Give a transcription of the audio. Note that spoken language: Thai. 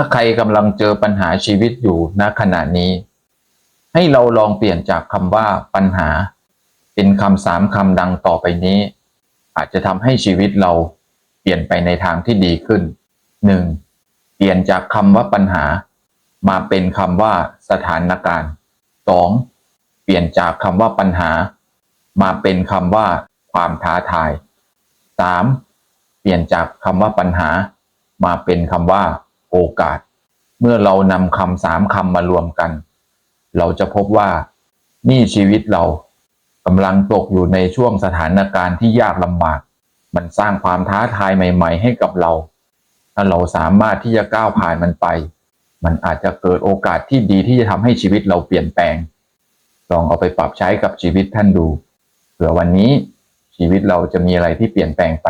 ถ้าใครกำลังเจอปัญหาชีวิตอยู่ณขณะนี้ ให้เราลองเปลี่ยนจากคำว่าปัญหา เป็นคำสามคำดังต่อไปนี้ อาจจะทำให้ชีวิตเราเปลี่ยนไปในทางที่ดีขึ้น 1. เปลี่ยนจากคำว่าปัญหา มาเป็นคำว่าสถานการณ์ 2. เปลี่ยนจากคำว่าปัญหา มาเป็นคำว่าความท้าทาย 3. เปลี่ยนจากคำว่าปัญหา มาเป็นคำว่า โอกาส เมื่อเรานำคำสามคำมารวมกัน เราจะพบว่านี่ชีวิตเรากำลังตกอยู่ในช่วงสถานการณ์ที่ยากลำบาก มันสร้างความท้าทายใหม่ ๆ ให้กับเรา ถ้าเราสามารถที่จะก้าวผ่านมันไป มันอาจจะเกิดโอกาสที่ดีที่จะทำให้ชีวิตเราเปลี่ยนแปลง ลองเอาไปปรับใช้กับชีวิตท่านดู เผื่อวันนี้ชีวิตเราจะมีอะไรที่เปลี่ยนแปลงไป